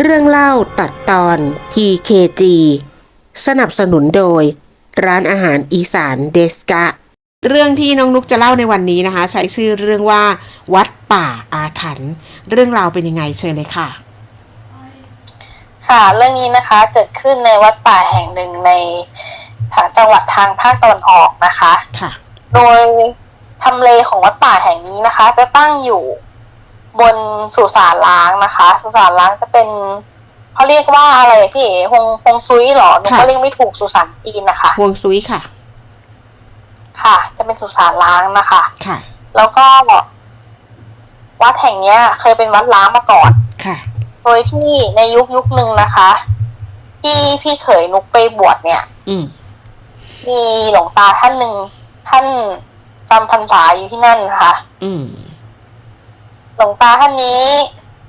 เรื่องเล่าตัดตอน PKG สนับสนุนโดย ร้านอาหารอีสานเดสกะ เรื่องที่น้องนุกจะเล่าในวันนี้นะคะ ใช้ชื่อเรื่องว่า วัดป่าอาถรรพ์เรื่องราวเป็นยังไงเชิญเลยค่ะ ค่ะ เรื่องนี้นะคะเกิดขึ้นในวัดป่าแห่งหนึ่งในจังหวัดทางภาคตะวันออกนะคะ ค่ะ โดยทำเลของวัดป่าแห่งนี้นะคะ จะตั้งอยู่ บนสุสานล้างนะคะ สุสานล้างจะเป็นเขาเรียกว่าอะไรพี่เอ๋ฮงฮงซุยเหรอหนูค่ะก็เรียกไม่ถูกสุสานจีนนะคะฮวงซุยค่ะ ค่ะ จะเป็นสุสานล้างนะคะค่ะ แล้วก็วัดแห่งเนี้ย เคยเป็นวัดล้างมาก่อนค่ะ โดยที่ในยุคยุคหนึ่งนะคะที่พี่เขยนุกไปบวชเนี่ย อืมมีหลวงตาท่านหนึ่งท่านจำพรรษาอยู่ที่นั่นนะคะ อืม หลวงตาท่านนี้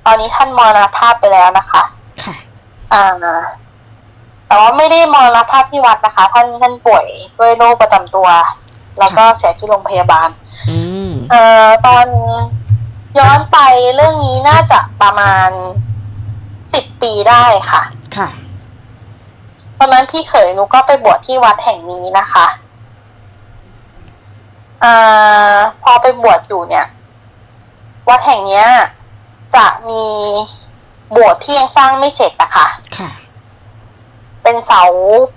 ตอนนี้ท่านมรณภาพไปแล้วนะคะค่ะ อ่าแต่ว่าไม่ได้มรณภาพที่วัดนะคะ ท่านท่านป่วยด้วยโรคประจำตัว แล้วก็เสียที่โรงพยาบาล อืมเอ่อตอนย้อนไปเรื่องนี้น่าจะประมาณสิบปีได้ค่ะ ค่ะตอนนั้นพี่เขยหนูก็ไปบวชที่วัดแห่งนี้นะคะอ่าพอไปบวชอยู่เนี่ย วัดแห่งเนี้ย จะมีโบสถ์ที่ยังสร้างไม่เสร็จอะค่ะ ค่ะ เป็นเสา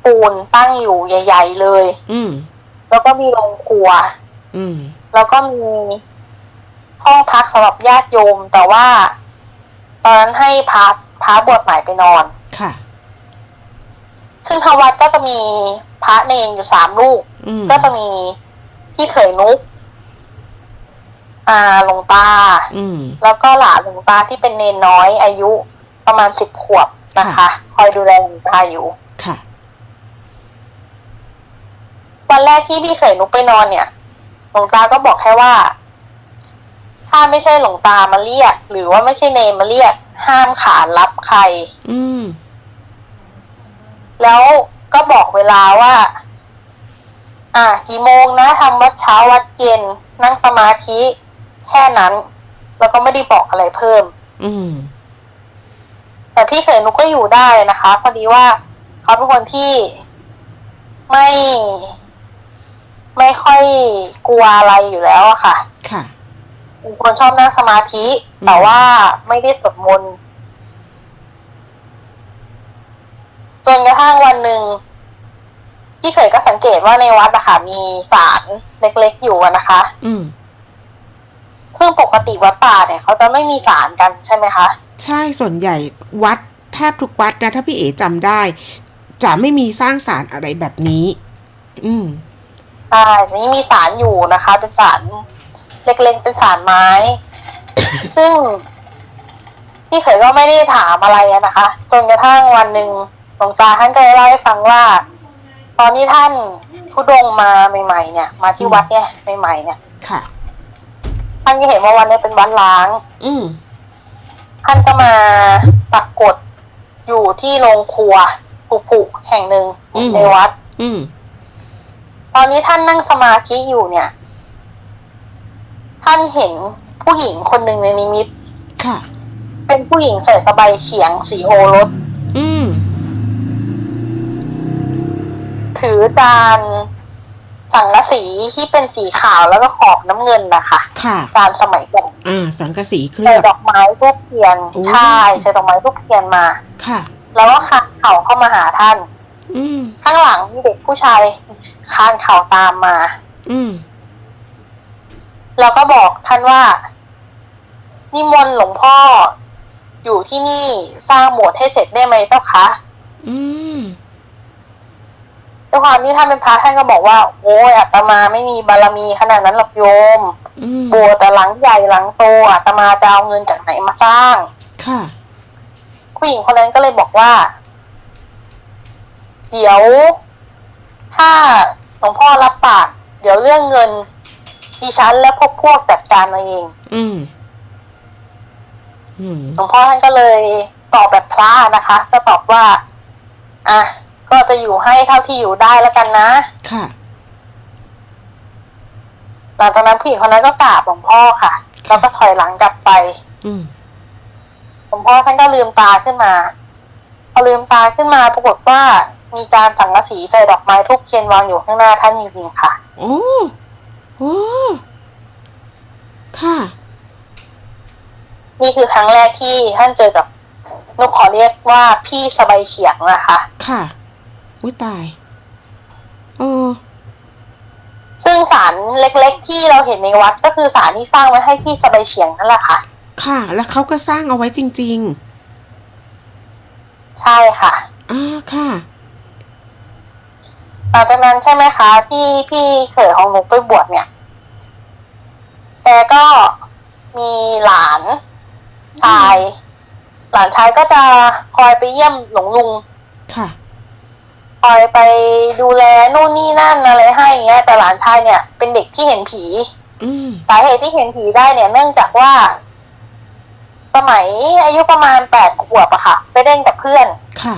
ปูนตั้งอยู่ใหญ่ ๆ เลย อืม แล้วก็มีโรงครัว อืม แล้วก็มีห้องพักสำหรับญาติโยม แต่ว่า ตอนนั้นให้พระพระบวชใหม่ไปนอน ค่ะ ซึ่งทางวัดก็จะมีพระเนรอยู่สามรูปอืม ก็จะมีพี่เขยนุก อ่าหลวงตาอืมแล้วก็หลานหลวงตาที่เป็นเนนน้อยอายุประมาณสิบขวบนะคะค่ะคอยดูแลหลวงตาอยู่ค่ะ วันแรกที่พี่เขยนุกไปนอนเนี่ย หลวงตาก็บอกแค่ว่า ถ้าไม่ใช่หลวงตามาเรียก หรือว่าไม่ใช่เนนมาเรียก ห้ามขานรับใคร อืม แล้วก็บอกเวลาว่า อ่า กี่โมงนะทำวัดเช้าวัดเย็นนั่งสมาธิ แค่นั้น แล้วก็ไม่ได้บอกอะไรเพิ่ม อืม แต่พี่เขยนุกก็อยู่ได้นะคะพอดีว่าเขาเป็นคนที่ไม่ ไม่ค่อยกลัวอะไรอยู่แล้วอะค่ะ ค่ะเป็นคนชอบนั่งสมาธิอืมแต่ว่าไม่ได้สวดมนต์จนกระทั่งวันหนึ่งพี่เขยก็สังเกตว่าในวัดอะค่ะมีศาลเล็กๆอยู่อะนะคะ อืม ซึ่งปกติวัดป่าเนี่ยเขาจะไม่มีศาลกันใช่ไหมคะ ใช่ส่วนใหญ่วัดแทบทุกวัดนะถ้าพี่เอ๋จำได้ จะไม่มีสร้างสารอะไรแบบนี้ อืมใช่ทีนี้มีศาลอยู่นะคะ เป็นศาลเล็กๆเป็นศาลไม้ ซึ่งพี่เขยก็ไม่ได้ถามอะไรอะนะคะ จนกระทั่งวันหนึ่งหลวงตาท่านก็เลยเล่าให้ฟังว่า ตอนที่ท่านทุดงค์มาใหม่ ๆ เนี่ย มาที่วัดเนี่ยใหม่ๆเนี่ยค่ะ ท่านก็เห็นว่าวันนี้เป็นวัดล้าง อืมท่านก็มาปรากฏอยู่ที่โรงครัวผุๆแห่งหนึ่งอืมในวัด อืม ตอนนี้ท่านนั่งสมาธิอยู่เนี่ย ท่านเห็นผู้หญิงคนหนึ่งในนิมิต ค่ะ เป็นผู้หญิงใส่สบายเฉียงสีโอรส อืม ถือจาน สังกะสีที่เป็นสีขาวแล้วก็ขอบน้ำเงินนะคะค่ะจานสมัยก่อนอ่า สังกะสีเคลืใส่อบ ดอกไม้ทูบเทียนโอ้ ใช่ใส่ดอกไม้ทูบเทียนมา ค่ะ แล้วก็คานเข่าเข้ามาหาท่าน อืม ข้างหลังมีเด็กผู้ชายคานเข่าตามมา อืม แล้วก็บอกท่านว่า นิมนต์หลวงพ่อ อยู่ที่นี่สร้างโบสถ์ให้เสร็จได้ไหมเจ้าคะ อืม ด้วยความที่ท่านเป็นพระท่านก็บอกว่า โอ้ยอาตมาไม่มีบารมีขนาดนั้นหรอกโยมอืมโบสถ์แต่หลังใหญ่หลังโตอาตมาจะเอาเงินจากไหนมาสร้าง ค่ะผู้หญิงคนนั้นก็เลยบอกว่า เดี๋ยว ถ้าหลวงพ่อรับปาก เดี๋ยวเรื่องเงินดิฉันและพวกพวกจัดการมาเอง อืมอืมหลวงพ่อท่านก็เลยตอบแบบพระนะคะ ก็ตอบว่า อะ ก็จะอยู่ให้เท่าที่อยู่ได้แล้วกันนะ ค่ะ หลังจากนั้นผู้หญิงคนนั้นก็กราบหลวงพ่อค่ะ แล้วก็ถอยหลังกลับไป อืมหลวงพ่อท่านก็ลืมตาขึ้นมา พอลืมตาขึ้นมาปรากฏว่ามีการสังกะสีใส่ดอกไม้ทุกเทียนวางอยู่ข้างหน้าท่านจริงๆค่ะ โอ้โอ้ค่ะ นี่คือครั้งแรกที่ท่านเจอกับนุกขอเรียกว่าพี่สบายเฉียงนะคะ ค่ะ อุ้ยตายเออซึ่งศาลเล็กๆ ที่เราเห็นในวัดก็คือศาลที่สร้างไว้ให้พี่สบายเฉียงนั่นแหละค่ะ ค่ะ แล้วเขาก็สร้างเอาไว้จริงใช่ค่ะๆอ่าค่ะหลังจากนั้นใช่ไหมคะ ที่พี่เขยของหนูไปบวชเนี่ยแกก็มีหลานชาย หลานชายก็จะคอยไปเยี่ยมหลวงลุงค่ะ คอยไปดูแลนู่นนี่นั่นอะไรให้อย่างเงี้ยแต่หลานชายเนี่ย เป็นเด็กที่เห็นผีอืมสาเหตุที่เห็นผีได้เนี่ย เนื่องจากว่า สมัยอายุประมาณแปดขวบอะค่ะ ไปเล่นกับเพื่อน ค่ะ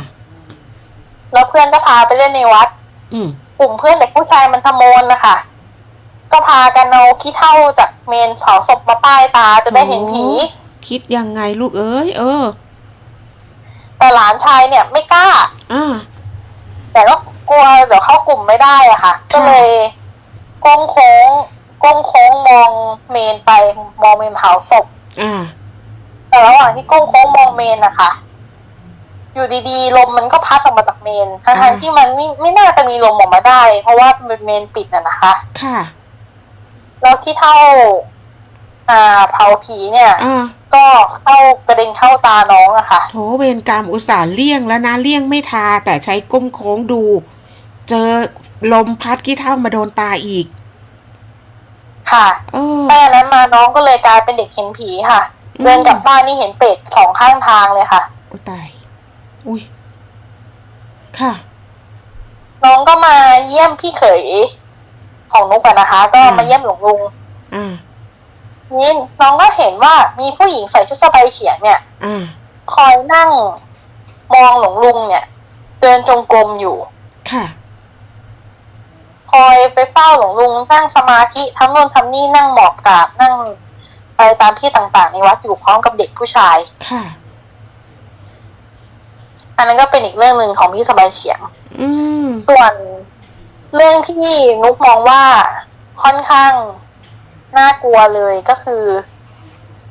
แล้วเพื่อนก็พาไปเล่นในวัดอืมกลุ่มเพื่อนเด็กผู้ชายมันทะโมนนะคะก็พากันเอาขี้เท่าจากเมนเผาศพมาป้ายตาจะได้เห็นผี คิดยังไงลูกเอ้ยเออ แต่หลานชายเนี่ยไม่กล้า อ่า แต่ก็กลัวเดี๋ยวเข้ากลุ่มไม่ได้อะค่ะ ก็เลยก้งโค้งก้งโค้งมองเมนไปมองเมนเผาศพอ่าแต่ระหว่างที่ก้งโค้งมองเมนนะคะอยู่ดีๆลมมันก็พัดออกมาจากเมนทั้งอ่าๆที่มันไม่ไม่น่าจะมีลมออกมาได้ เพราะว่าเป็นเมนปิดน่ะนะคะ ค่ะ แล้วที่เท่า อ่า เผาผีเนี่ยอ่า ก็เข้ากระเด็นเข้าตาน้องอะค่ะ โถเวรกรรมอุตส่าห์เลี่ยงแล้วนะเลี่ยงไม่ทา แต่ใช้ก้มโค้งดู เจอลมพัดกี้เท่ามาโดนตาอีก ค่ะเออแต่นั้นมาน้องก็เลยกลายเป็นเด็กเห็นผีค่ะอืมเดินกลับบ้านนี่เห็นเป็ดสองข้างทางเลยค่ะอุยตาย อุ้ยค่ะ น้องก็มาเยี่ยมพี่เขยของนุกอะนะคะ ก็อืมมาเยี่ยมหลวงลุง อ่า นี่น้องก็เห็นว่ามีผู้หญิงใส่ชุดสบายเฉียงเนี่ยอ่าคอยนั่งมองหลวงลุงเนี่ย เดินจงกรมอยู่ ค่ะ คอยไปเฝ้าหลวงลุงนั่งสมาธิทำนู่นทำนี่นั่งหมอบกราบนั่งไปตามที่ต่างๆ ในวัดอยู่พร้อมกับเด็กผู้ชาย ค่ะ อันนั้นก็เป็นอีกเรื่องหนึ่งของพี่สบายเฉียงอืมส่วนเรื่องที่นุกมองว่าค่อนข้าง น่ากลัวเลยก็คือ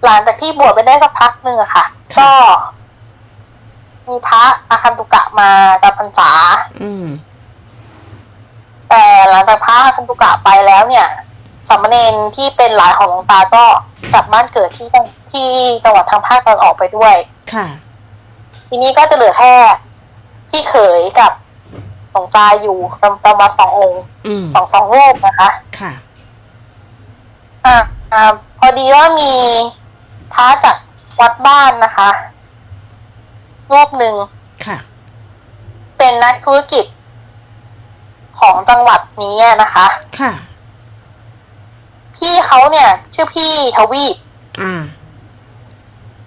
หลังจากที่บวชไปได้สักพักหนึ่งอะค่ะค่ะก็ มีพระอาคันตุกะมาจำพรรษาอืมแต่หลังจากพระอาคันตุกะไปแล้วเนี่ยสามเณรที่เป็นหลานของหลวงตาก็กลับบ้านเกิดที่ที่จังหวัดทางภาคตะวันออกไปด้วย ค่ะ ทีนี้ก็จะเหลือแค่พี่เขยกับหลวงตาอยู่จำจำวัดสององค์อืมสองสองรูปนะคะ ค่ะ อ่าอ่าพอดีว่ามีพระจากวัดบ้านนะคะรูปหนึ่งค่ะ เป็นนักธุรกิจของจังหวัดนี้นะคะ ค่ะ พี่เขาเนี่ย ชื่อพี่ทวีปอ่า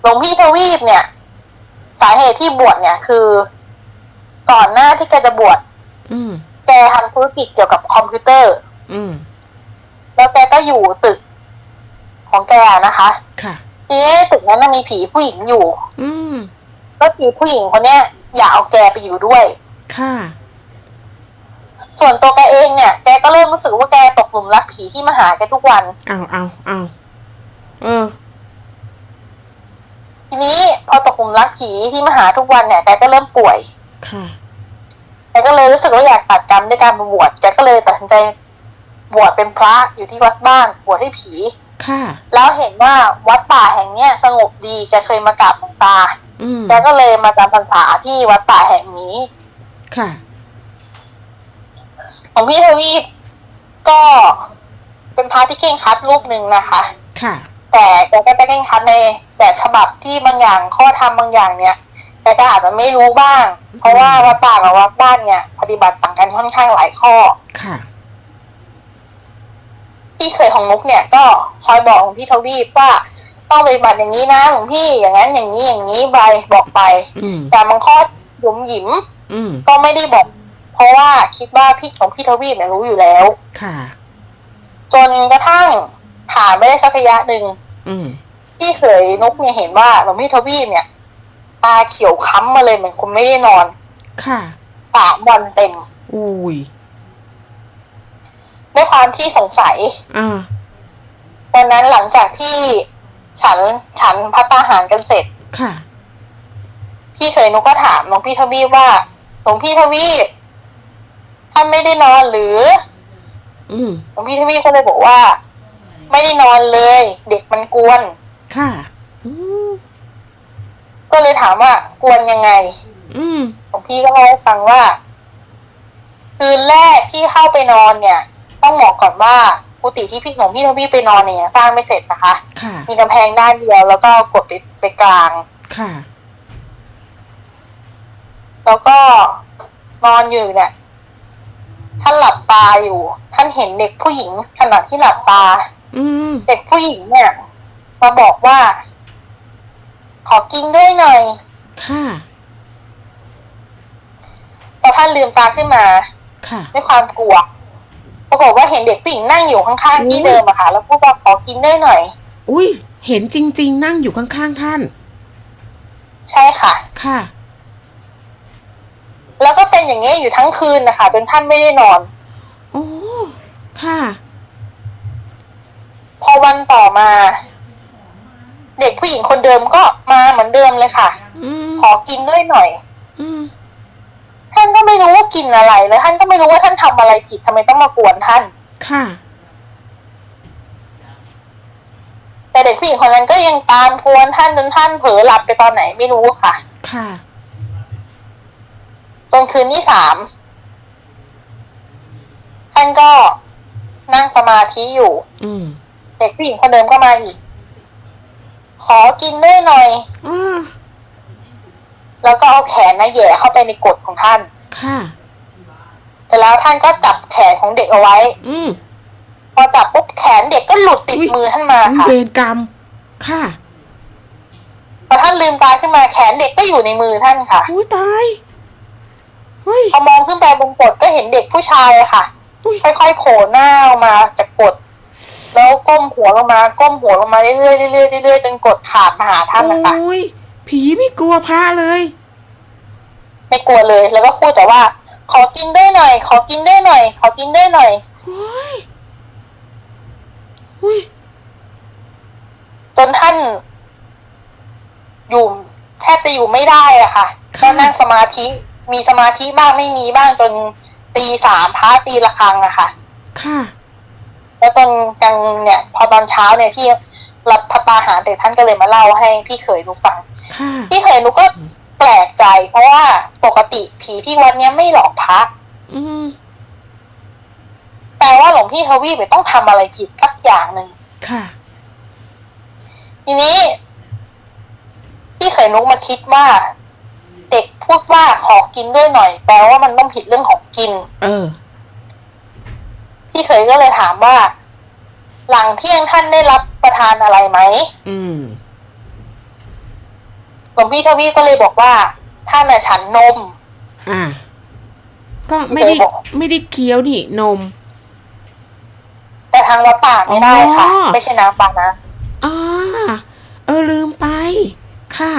หลวงพี่ทวีปเนี่ย สาเหตุที่บวชเนี่ยคือ ก่อนหน้าที่แกจะบวชอืมแกทำธุรกิจเกี่ยวกับคอมพิวเตอร์ อืม แล้วแกก็อยู่ตึก ของแกนะคะค่ะทีนี้ตึกนั้นนะมีผีผู้หญิงอยู่ อืมก็คือผู้หญิงคนเนี้ยอยากเอาแกไปอยู่ด้วย ค่ะ ส่วนตัวแกเองเนี่ย แกก็เริ่มรู้สึกว่าแกตกหลุมรักผีที่มาหาแกทุกวัน เอาเอาเอาเออ ทีนี้พอตกหลุมรักผีที่มาหาทุกวันเนี่ยแกก็เริ่มป่วย ค่ะ แกก็เลยรู้สึกว่าอยากตัดกรรมด้วยการมาบวช แกก็เลยตัดสินใจ บวชเป็นพระอยู่ที่วัดบ้านบวชให้ผี ค่ะ แล้วเห็นว่าวัดป่าแห่งเนี้ยสงบดีแกเคยมากราบหลวงตาอืมแกก็เลยมาจำพรรษาที่วัดป่าแห่งนี้ ค่ะของพี่ทวีปก็เป็นพระที่เข่งครัดรูปหนึ่งนะคะ ค่ะ แต่แกก็ได้เข่งครัดในแบบฉบับที่บางอย่างข้อธรรมบางอย่างเนี่ยแกก็อาจจะไม่รู้บ้าง เพราะว่าวัดป่ากับวัดบ้านเนี่ย ปฏิบัติต่างกันค่อนข้างหลายข้อ ค่ะ พี่เคยของนุกเนี่ยก็คอยบอกหลวงพี่ทวีปว่าต้องปฏิบัติอย่างนี้นะหลวงพี่อย่างนั้นอย่างนี้อย่างนี้ไปบอกไป อืมแต่บางข้อหยุมหยิมอืมก็ไม่ได้บอก เพราะว่าคิดว่าพี่ของพี่ทวีปเนี่ยรู้อยู่แล้ว ค่ะ จนกระทั่งผ่านไม่ได้สักระยะหนึ่งอืมพี่เคยนุกเนี่ยเห็นว่าหลวงพี่ทวีปเนี่ย ตาเขียวค้ำมาเลยเหมือนคนไม่ได้นอนค่ะสามวันเต็ม อุ้ย ด้วยความที่สงสัยอ่าวันนั้นหลังจากที่ฉันฉันพัตตาหารกันเสร็จ ค่ะ พี่เคยนุกก็ถามหลวงพี่ทวีปว่าหลวงพี่ทวีปท่านไม่ได้นอนหรือ อืมหลวงพี่ทวีปก็เลยบอกว่า ไม่ได้นอนเลย เด็กมันกวน ค่ะ อืมก็เลยถามว่ากวนยังไง อืมหลวงพี่ก็เล่าให้ฟังว่า คืนแรกที่เข้าไปนอนเนี่ย ต้องบอกก่อนว่ากุฏิที่พี่หลวงพี่ทวีปไปนอนเนี่ยสร้างไม่เสร็จนะคะ ค่ะ มีกำแพงด้านเดียวแล้วก็กดไปไปกลาง ค่ะ แล้วก็นอนอยู่เนี่ย ท่านหลับตาอยู่ ท่านเห็นเด็กผู้หญิงขณะที่หลับตา อืม เด็กผู้หญิงเนี่ยมาบอกว่า ขอกินด้วยหน่อยค่ะ พอท่านลืมตาขึ้นมาค่ะ ด้วยความกลัว ปรากฏว่าเห็นเด็กผู้หญิงนั่งอยู่ข้างๆที่อุ๊ยเดิมอะค่ะ แล้วพูดว่าขอกินด้วยหน่อย อุ้ยเห็นจริง ๆ นั่งอยู่ข้างๆท่าน ใช่ค่ะ ค่ะ แล้วก็เป็นอย่างนี้ยอยู่ทั้งคืนนะคะจนท่านไม่ได้นอนโอ้ค่ะ พอวันต่อมา เด็กผู้หญิงคนเดิมก็มาเหมือนเดิมเลยค่ะ อืมขอกินด้วยหน่อยอืม ท่านก็ไม่รู้ว่ากินอะไรแล้วท่านก็ไม่รู้ว่าท่านทำอะไรผิดทำไมต้องมากวนท่าน ค่ะ แต่เด็กผู้หญิงคนนั้นก็ยังตามกวนท่านจนท่านเผลอหลับไปตอนไหนไม่รู้ค่ะ ค่ะจนคืนที่สามท่านก็นั่งสมาธิอยู่ อืมเด็กผู้หญิงคนเดิมก็มาอีก ขอกินด้วยหน่อยอ่า แล้วก็เอาแขนนะแหย่เข้าไปในกดของท่าน ค่ะ แต่แล้วท่านก็จับแขนของเด็กเอาไว้ อืมพอจับปุ๊บแขนเด็กก็หลุดติดอุ๊ยมือท่านมาอุ๊ยค่ะเวรกรรม ค่ะ พอท่านลืมตาขึ้นมาแขนเด็กก็อยู่ในมือท่านค่ะอุ้ยตายเฮ้ยพอมองขึ้นไปบนกดก็เห็นเด็กผู้ชายอะค่ะอุ๊ยค่อยๆโผล่หน้าออกมาจากกดแล้วก้มหัวลงมา ก้มหัวลงมาเรื่อยๆเรื่อยๆเรื่อยๆจนกดขาดมาหาท่านนะคะโอ้ย ผีไม่กลัวพระเลย ไม่กลัวเลย แล้วก็พูดแต่ว่า ขอกินด้วยหน่อย ขอกินด้วยหน่อย ขอกินด้วยหน่อยโอ้ยอุ้ยจนท่าน อยู่แทบจะอยู่ไม่ได้อะค่ะก็นั่งสมาธิ มีสมาธิบ้างไม่มีบ้างจนตีสามพระตีละครังอะค่ะ ค่ะ แล้วตอนกลางเนี่ย พอตอนเช้าเนี่ยที่รับพัตตาหารเสร็จท่านก็เลยมาเล่าให้พี่เขยหนูฟัง ค่ะพี่เขยหนูก็แปลกใจ เพราะว่าปกติผีที่วัดเนี้ยไม่หลอกพระอืมแปลว่าหลวงพี่ทวีปเนี่ยต้องทำอะไรผิดสักอย่างหนึ่งค่ะทีนี้พี่เขยนุกมาคิดว่า เด็กพูดว่าขอกินด้วยหน่อย แปลว่ามันต้องผิดเรื่องของกิน เออ พี่เขยก็เลยถามว่า หลังเที่ยงท่านได้รับประทานอะไรไหม อืม หลวงพี่ทวีปก็เลยบอกว่าท่านน่ะฉันนม อ่า ก็ไม่ได้เคยบอกไม่ได้เคี้ยวนี่นม แต่ทางวัดป่าไม่ได้ค่ะอ๋อไม่ใช่น้ำปานะอ่าเออลืมไป ค่ะ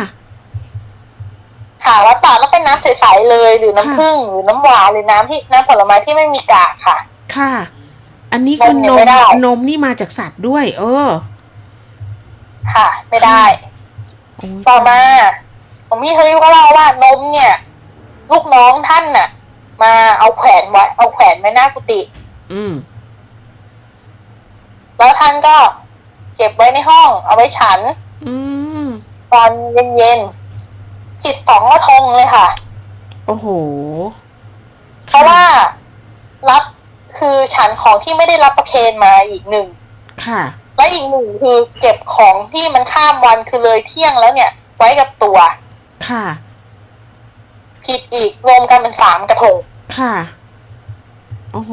ค่ะวัดป่าต้องเป็นน้ำใสๆเลยหรือน้ำค่ะผึ้งหรือน้ำหวานหรือน้ำที่น้ำผลไม้ที่ไม่มีกากค่ะ ค่ะ อันนี้คือนนมมไม่ได้นมนี่มาจากสัตว์ด้วย เออ ค่ะ ไม่ได้ โอ้ยต่อมาผมพี่ทวีปก็เล่าว่านมเนี่ย ลูกน้องท่านน่ะ มาเอาแขวนไว้เอาแขวนไว้หน้ากุฏิอืมแล้วท่านก็เก็บไว้ในห้อง เอาไว้ฉัน อืมตอนเย็นๆผิดสองกระทงเลยค่ะ โอ้โหเพราะว่ารับคือฉันของที่ไม่ได้รับประเคนมาอีกหนึ่งค่ะ และอีกหนึ่งคือเก็บของที่มันข้ามวันคือเลยเที่ยงแล้วเนี่ย ไว้กับตัว ค่ะ ผิดอีกรวมกันเป็นสามกระทง ค่ะ โอ้โห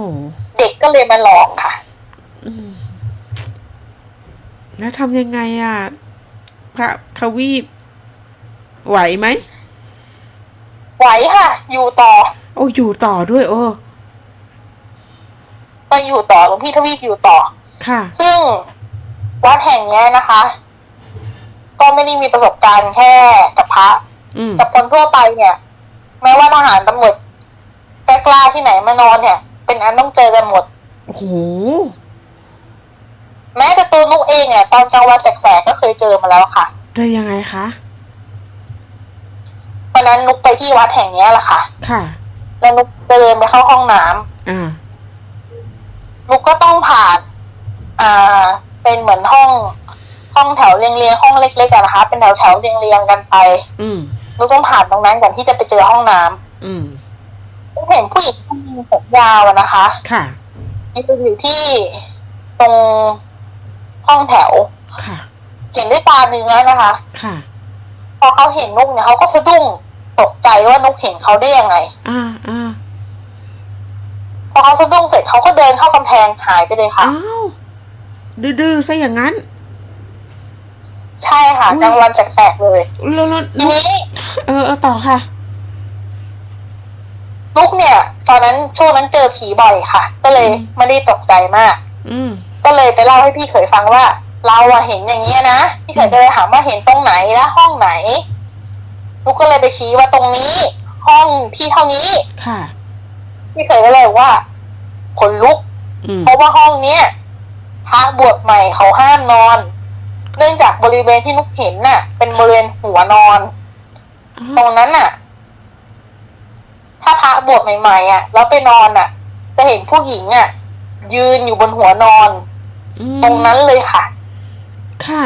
เด็กก็เลยมาลองค่ะอืมแล้วทำยังไงอะ พระทวีป ไหวไหม ไหวค่ะ อยู่ต่อ โอ้อยู่ต่อด้วย โอ้ก็อยู่ต่อหลวงพี่ทวีปอยู่ต่อ ค่ะ ซึ่ง วัดแห่งเนี้ยนะคะ ก็ไม่ได้มีประสบการณ์แค่กับพระอืมกับคนทั่วไปเนี่ย แม้ว่าทหารตำรวจกล้าๆที่ไหนมานอนเนี่ย เป็นอันต้องเจอกันหมดโอ้โหแม้แต่ตัวนุกเองเนี่ยตอนกลางวันแสกๆก็เคยเจอมาแล้วค่ะ เจอยังไงคะวันนั้นนุกไปที่วัดแห่งเนี้ยแหละค่ะ ค่ะ แล้วนุกเดินไปเข้าห้องน้ำอ่านุกก็ต้องผ่าน อ่า เป็นเหมือนห้อง ห้องแถวเรียงเรียงๆห้องเล็กๆอะนะคะ เป็นแถวแถวๆเรียงเรียงๆกันไป อืมนุกต้องผ่านตรงนั้นก่อนที่จะไปเจอห้องน้ำอืมนุกเห็นผู้หญิงคนหนึ่งผมยาวอะนะคะ ค่ะยืนอยู่ที่ตรงห้องแถว ค่ะ เห็นด้วยตาเนื้อนะคะ ค่ะ พอเขาเห็นนุกเนี่ยเขาก็สะดุ้งตกใจว่านุกเห็นเขาได้ยังไง อ่าอ่าพอเขาสะดุ้งเสร็จเขาก็เดินเข้ากำแพงหายไปเลยค่ะอ้าว ดื้อๆซะอย่างนั้น ใช่ค่ะอุ๊ยกลางวันแสกๆเลยแล้วแล้วทีนี้เออเออต่อค่ะนุกเนี่ย ตอนนั้นช่วงนั้นเจอผีบ่อยค่ะ ก็เลยอืมไม่ได้ตกใจมาก อืมก็เลยไปเล่าให้พี่เขยฟังว่า เราอะเห็นอย่างนี้ยนะพี่เขยก็เลยถามว่าเห็นตรงไหนและห้องไหนนุกก็เลยไปชี้ว่าตรงนี้ ห้องที่เท่านี้ค่ะพี่เขยก็เลยบอกว่าขนลุกอืมเพราะว่าห้องเนี้ย พระบวชใหม่เขาห้ามนอน เนื่องจากบริเวณที่นุกเห็นน่ะ เป็นบริเวณหัวนอน ตรงนั้นน่ะ ถ้าพระบวชใหม่ๆอะ แล้วไปนอนอะ จะเห็นผู้หญิงอะ ยืนอยู่บนหัวนอนอืมตรงนั้นเลยค่ะ ค่ะ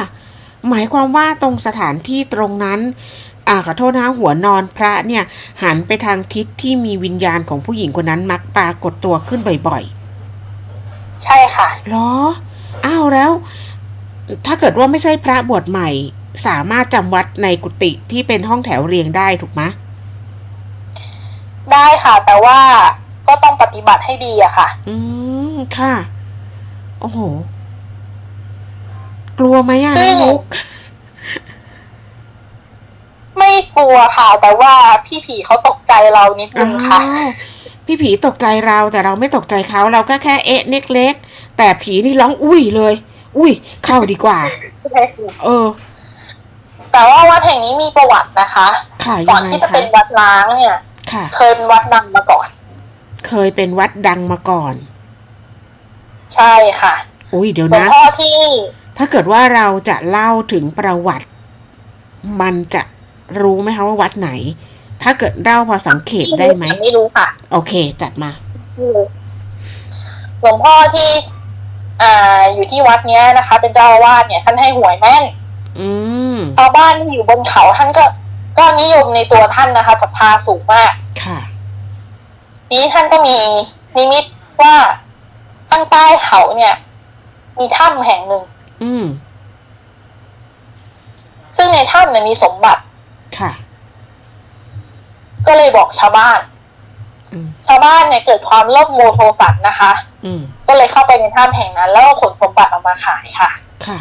หมายความว่าตรงสถานที่ตรงนั้นอ่าขอโทษนะคะหัวนอนพระเนี่ย หันไปทางทิศที่มีวิญญาณของผู้หญิงคนนั้นมักปรากฏตัวขึ้นบ่อยใช่ค่ะๆเหรอ อ้าวแล้ว ถ้าเกิดว่าไม่ใช่พระบวชใหม่ สามารถจำวัดในกุฏิที่เป็นห้องแถวเรียงได้ถูกไหมได้ค่ะ แต่ว่าก็ต้องปฏิบัติให้ดีอะค่ะ อืมค่ะ โอ้โห กลัวไหมอะซึ่งนุกไม่กลัวค่ะ แต่ว่าพี่ผีเขาตกใจเรานิดนึงค่ะอ้าว พี่ผีตกใจเราแต่เราไม่ตกใจเขาเราก็แค่เอ๊ะเน็กเล็กแต่ผีนี่ร้องอุ้ยเลย อุ้ย เข้าดีกว่า เออ แต่ว่าวัดแห่งนี้มีประวัตินะคะค่ะก่ยัอนงไงที่จะคะเป็นวัดล้างเนี่ยค่ะเคยเป็นวัดดังมาก่อน เคยเป็นวัดดังมาก่อน ใช่ค่ะอุ้ยเดี๋ยวหลวงนะพ่อที่ ถ้าเกิดว่าเราจะเล่าถึงประวัติ มันจะรู้ไหมคะว่าวัดไหน ถ้าเกิดเล่าพอสังเขตได้ไหม ไม่รู้ค่ะ โอเค จัดมาหลวงพ่อที่อ่าอยู่ที่วัดเนี้ยนะคะ เป็นเจ้าอาวาสเนี่ย ท่านให้หวยแม่นอืมชาวบ้านที่อยู่บนเขาท่านก็ก็นิยมในตัวท่านนะคะศรัทธาสูงมาก ค่ะ นี้ท่านก็มีนิมิตว่าข้างใต้เขาเนี่ย มีถ้ำแห่งหนึ่ง อืมซึ่งในถ้ำเนี่ยมีสมบัติ ค่ะ ก็เลยบอกชาวบ้านอืมชาวบ้านเนี่ยเกิดความโลภโมโทสันนะคะอืมก็เลยเข้าไปในถ้ำแห่งนั้น แล้วก็ขนสมบัติออกมาขายค่ะ ค่ะ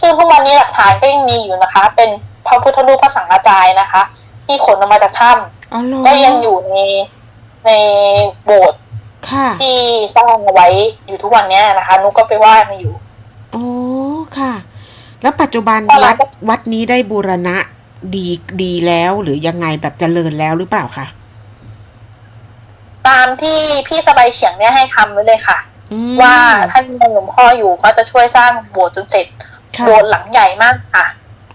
ซึ่งทุกวันนี้หลักฐานก็ยังมีอยู่นะคะ เป็นพระพุทธรูปพระสังฆจายนะคะ ที่ขนออกมาจากถ้อ๋อเหรอำก็ยังอยู่ในในโบสถ์ค่ะที่สร้างเอาไว้อยู่ทุกวันเนี้ยนะคะ นุกก็ไปไหว้มาอยู่โอ้ค่ะ แล้วปัจจุบันตอนหลัวังดวัดนี้ได้บูรณะ ดีดีแล้วหรือยังไงแบบเจริญแล้วหรือเปล่าคะตามที่พี่สบายเฉียงเนี่ยให้คำไว้เลยค่ะอืมว่าท่านมีหลวงพ่ออยู่ก็จะช่วยสร้างโบสถ์จนเสร็จค่ะโบสถ์หลังใหญ่มากค่ะ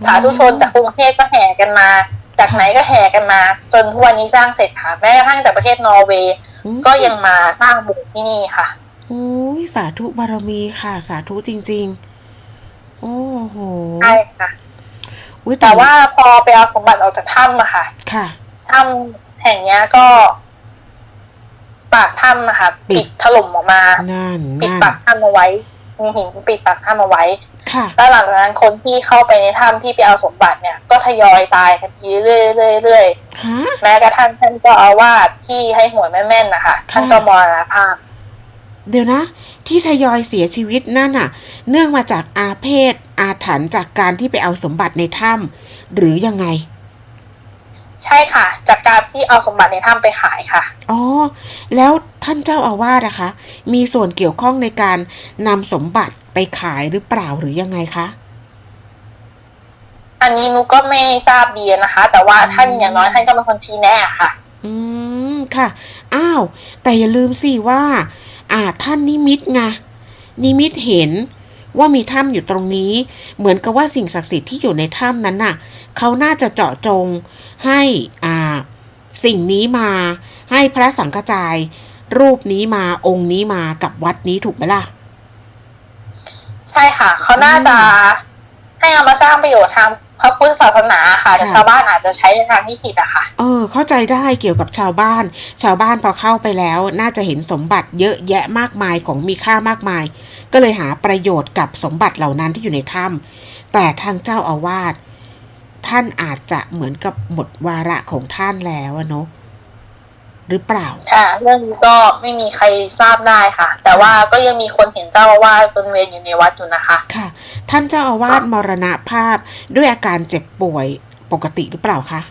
สาธุชนจากกรุงเทพก็แห่กันมา จากไหนก็แห่กันมา จนทุกวันนี้สร้างเสร็จค่ะแม้กระทั่งจากประเทศนอร์เวย์อืมก็ยังมาสร้างโบสถ์ที่นี่ค่ะโอ้ยสาธุบารมีค่ะ สาธุจริง ๆ โอ้โหใช่ค่ะ อุ๊ยแต่ว่าพอไปเอาสมบัติออกจากถ้ำอะค่ะ ค่ะ ถ้ำแห่งเนี้ยก็ ปากถ้ำอะค่ะ ปิดปิดถล่มออกมา นั่นปิดนั่นปากถ้ำเอาไว้มีหินปิดปากถ้ำเอาไว้ ค่ะ แล้วหลังจากนั้นคนที่เข้าไปในถ้ำที่ไปเอาสมบัติเนี่ย ก็ทยอยตายกันทีเรื่อยๆเรื่อยฮะ ๆแม้กระทั่งท่านเจ้าอาวาสที่ให้หวยแม่นๆนะคะท่านก็มรณภาพ เดี๋ยวนะ ที่ทยอยเสียชีวิตนั่นน่ะ เนื่องมาจากอาเพศ อาถรรพ์จากการที่ไปเอาสมบัติในถ้ำหรือยังไง ใช่ค่ะ จากการที่เอาสมบัติในถ้ำไปขายค่ะ อ๋อ แล้วท่านเจ้าอาวาสนะคะ มีส่วนเกี่ยวข้องในการนำสมบัติไปขายหรือเปล่าหรือยังไงคะออันนี้นุกก็ไม่ทราบดีนะคะ แต่ว่าท่านอย่างน้อยท่านก็เป็นคนชี้แนะค่ะ อืมค่ะ อ้าว แต่อย่าลืมสิว่าอ่า ท่านนิมิตไงนิมิตเห็นว่ามีถ้ำอยู่ตรงนี้ เหมือนกับว่าสิ่งศักดิ์สิทธิ์ที่อยู่ในถ้ำนั้นน่ะ เขาน่าจะเจาะจงให้อ่าสิ่งนี้มาให้พระสังฆจาย รูปนี้มาองค์นี้มากับวัดนี้ถูกไหมล่ะ ใช่ค่ะ เขาน่าจะให้เอามาสร้างประโยชน์ทาง พระพุทธศาสนาค่ะแต่ค่ะชาวบ้านอาจจะใช้ในทางที่ผิดอะค่ะเออเข้าใจได้เกี่ยวกับชาวบ้าน ชาวบ้านพอเข้าไปแล้ว น่าจะเห็นสมบัติเยอะแยะมากมายของมีค่ามากมาย ก็เลยหาประโยชน์กับสมบัติเหล่านั้นที่อยู่ในถ้ำแต่ทางเจ้าอาวาสท่านอาจจะเหมือนกับหมดวาระของท่านแล้วอะเนาะ หรือเปล่า ค่ะ เรื่องนี้ก็ไม่มีใครทราบได้ค่ะ แต่ว่าก็ยังมีคนเห็นเจ้าอาวาสเป็นเวรอยู่ในวัดอยู่นะคะค่ะ ท่านเจ้าอาวาสมรณภาพด้วยอาการเจ็บป่วยปกติหรือเปล่าคะ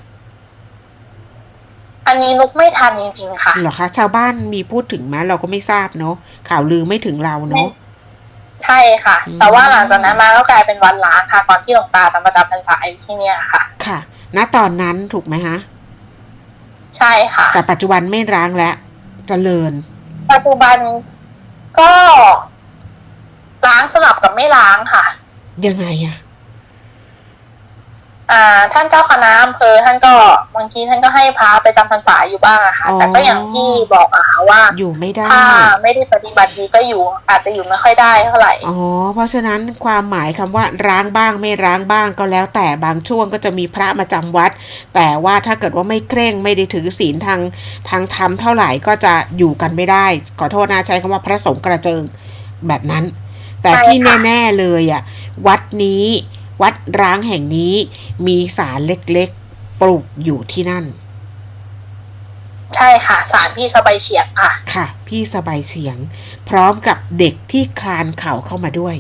อันนี้นุกไม่ทันจริงๆค่ะเหรอคะชาวบ้านมีพูดถึงไหมเราก็ไม่ทราบเนาะข่าวลือไม่ถึงเราเนาะใช่ค่ะอืมแต่ว่าหลังจากนั้นมาก็กลายเป็นวันล้างค่ะ ก่อนที่หลวงตาจะมาจำพรรษาอยู่ที่เนี่ยค่ะ ค่ะ ณตอนนั้นถูกไหมฮะ ใช่ค่ะ แต่ปัจจุบันไม่ร้างแล้วเจริญ ปัจจุบันก็ล้างสลับกับไม่ล้างค่ะ ยังไงอะ อ่า ท่านเจ้าคณะอำเภอท่านก็บางทีท่านก็ให้พระไปจำพรรษาอยู่บ้างอะค่ะแต่ก็อย่างที่บอกอะค่ะว่า อยู่ไม่ได้ ถ้าไม่ได้ปฏิบัติดีก็อยู่ อาจจะอยู่ไม่ค่อยได้เท่าไหร่ อ๋อ เพราะฉะนั้นความหมายคำว่าร้างบ้างไม่ร้างบ้างก็แล้วแต่บางช่วงก็จะมีพระมาจำวัด แต่ว่าถ้าเกิดว่าไม่เคร่งไม่ได้ถือศีลทางทางธรรมเท่าไหร่ก็จะอยู่กันไม่ได้ ขอโทษนะใช้คำว่าพระสงฆ์กระเจิงแบบนั้น แต่ใช่ที่ค่ะ แน่ๆเลยอะวัดนี้ วัดร้างแห่งนี้มีศาลเล็กๆ ปลูกอยู่ที่นั่น ใช่ค่ะสารพี่สบายเฉียงค่ะ ค่ะ พี่สบายเสียง พร้อมกับเด็กที่คลานเข่าเข้ามาด้วย